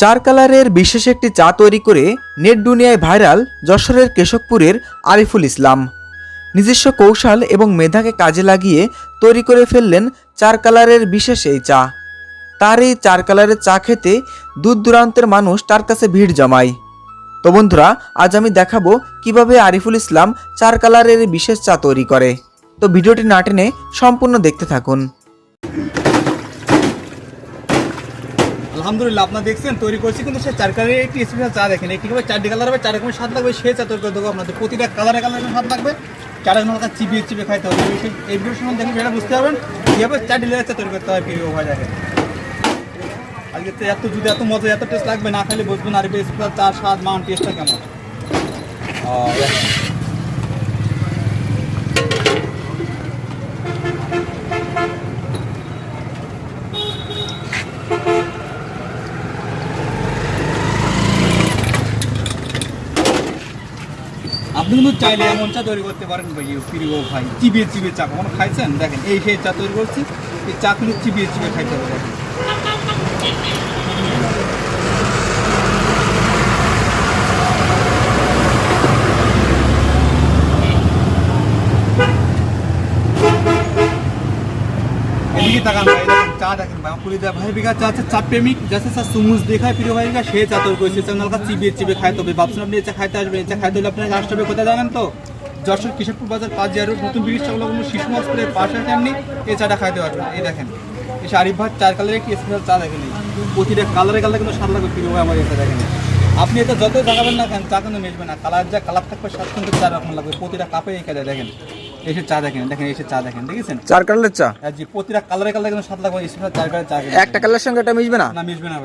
চার কালারের বিশেষ একটি চা তৈরি করে নেট দুনিয়ায় ভাইরাল যশোরের কেশবপুরের আরিফুল ইসলাম। নিজস্ব কৌশল এবং মেধাকে কাজে লাগিয়ে তৈরি করে ফেললেন চার কালারের বিশেষ এই চা। তার এই চার কালারের চা খেতে দূর দূরান্তের মানুষ তার কাছে ভিড় জমায়। তো বন্ধুরা, আজ আমি দেখাবো কীভাবে আরিফুল ইসলাম চার কালারের বিশেষ চা তৈরি করে। তো ভিডিওটি না টেনে সম্পূর্ণ দেখতে থাকুন। আলহামদুলিল্লাহ, আপনারা দেখছেন, তৈরি করছি কিন্তু সে চার কালারের একটি স্পেশাল চা দেখেন। একটি হবে চারটি কালার হবে, চার রকমের স্বাদ লাগবে, সে চা তৈরি করে দেবো আপনাদের। প্রতিটা কালারে কালারে স্বাদ লাগবে। চার রকম হালকা চিবিয়ে চিবিয়ে খাইতে হবে। এই ভিডিওর সময় দেখেন, সেটা বুঝতে পারবেন। কীভাবে চারটি লেয়ার চা তৈরি করতে হয় প্রিয় আজকে তো এত যদি এত মজা, এত টেস্ট লাগবে, না খাইলে বুঝবেন আর স্পেশাল চার স্বাদ, মান টেস্টটা কেমন। আপনি চাইলে এমন চা তৈরি করতে পারেন ভাই প্রিয় ভাই। চিবিয়ে চিবিয়ে চা কখনো খাইছেন? দেখেন, এই সেই চা তৈরি করছি, এই চা কিন্তু চিবিয়ে চিবিয়ে খাইতে হবে। ভাই বিঘা প্রেমিক সুমুজ দেখায় প্রিয় ভাই সে ভাবছেন আপনি খাইতে খাইতে কোথায় তো যশোর কিশোরপুর বাজার নতুন শিশু খাইতে পারবেন দেখেন চার কালারের চা প্রতিটা কিন্তু স্বাদ লাগবে প্রিয় আমার এটা দেখেন আপনি এটা যত জাগাবেন না কেন চা কিন্তু মিশবে না কালার যা কালার থাকবে স্বাদ কিন্তু চার রকম লাগবে প্রতিটা কাপে এই কাজে দেখেন এসে চা দেখেন দেখেন এসে চা দেখেন দেখেছেন? চার কালারের চা? জি প্রতিটা কালারে কালারে কিন্তু সাত লাগবে চার কালার চা একটা কালারের সঙ্গে এটা মিশবে না? না মিশবে না